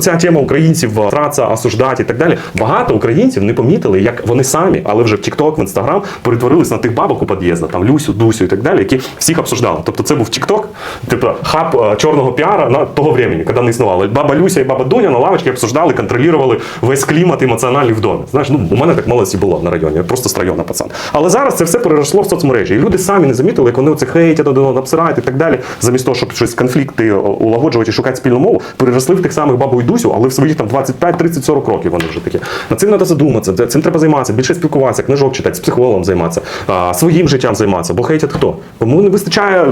Ця тема українців е, траться, осуждати і так далі. Багато українців не помітили, як вони самі, але вже в TikTok, в Instagram перетворились на тих бабок у під'їздах, там Люсю, Дусю і так далі, які всіх обсуждали. Тобто це був TikTok, типу хаб е, чорного піара на того времени, коли не існувало. Баба Люся і баба Дуня на лавочці обсуждали, контролювали весь клімат емоціональний в домі. Знаєш, ну у мене так молодці було на районі, я просто з пацан. Але зараз це все переросло в соцмережі. І люди самі не замітили, як вони оце хейтять, обсирають і так далі. Замість того, щоб щось конфлікти улагоджувати і шукати спільну мову, переросли в тих самих бабу і Дусю, але в своїх там 25, 30, 40 років вони вже такі. Над цим треба задуматися, цим треба займатися, більше спілкуватися, книжок читати, з психологом займатися, своїм життям займатися, бо хейтять хто? Кому не вистачає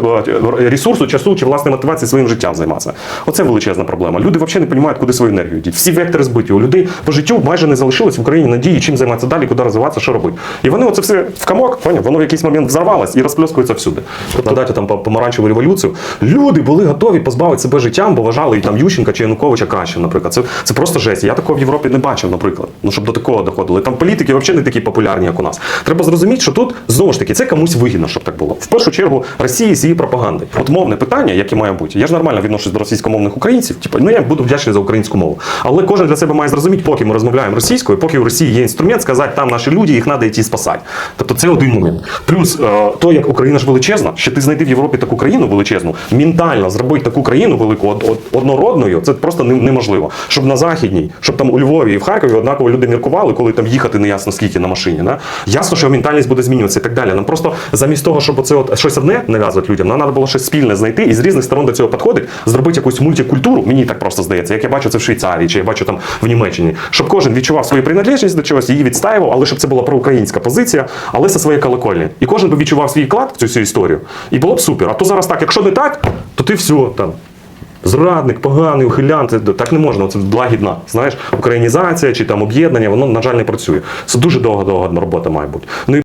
ресурсу, часу чи власної мотивації своїм життям займатися. Оце величезна проблема. Люди взагалі не розуміють, куди свою енергію діть. Всі вектори збиті. У людей по життю майже не залишилось в Україні надії, чим займатися далі, куди розвиватися, що робити. І вони оце все в комок, поняв? воно в якийсь момент взорвалось і розплескується всюди. Тобто дати там помаранчеву революцію. Люди були готові позбавити себе життям, бо вважали і там Ющенка чи Януковича кращим, наприклад. Це, це просто жесть. Я такого в Європі не бачив, наприклад. Ну щоб до такого доходили. Там політики взагалі не такі популярні, як у нас. Треба зрозуміти, що тут знову ж таки це комусь вигідно, щоб так було. В першу чергу Росії з її пропагандою. От мовне питання, яке має бути. Я ж нормально відношусь до російськомовних українців. Типу, ну я буду вдячний за українську мову. Але кожен для себе має зрозуміти, поки ми розмовляємо російською, поки в Росії є інструмент сказати, там наші люди, їх треба йти спасати. Тобто це один момент. Плюс е, то, як Україна ж величезна, що ти знайди в Європі таку країну величезну, ментально зробити таку країну велику од- од- однородною, це просто неможливо. Щоб на західній, щоб там у Львові і в Харкові однаково люди міркували, коли там їхати не ясно скільки на машині. Да? Ясно, що ментальність буде змінюватися і так далі. Нам просто замість того, щоб оце от щось одне нав'язувати людям, нам треба було щось спільне знайти і з різних сторон до цього підходить, зробити якусь мультикультуру. Мені так просто здається, як я бачу це в Швейцарії, чи я бачу там в Німеччині, щоб кожен відчував свою приналежність до чогось, її відстаював, але щоб це була проукраїнська позиція, але зі своєї колокольні. І кожен би відчував свій вклад в цю всю історію. І було б супер. А то зараз так, якщо не так, то ти все там. Зрадник, поганий, ухилян, це так не можна. Це благідна. Знаєш, українізація чи там об'єднання, воно, на жаль, не працює. Це дуже довга довга робота має бути. Ну і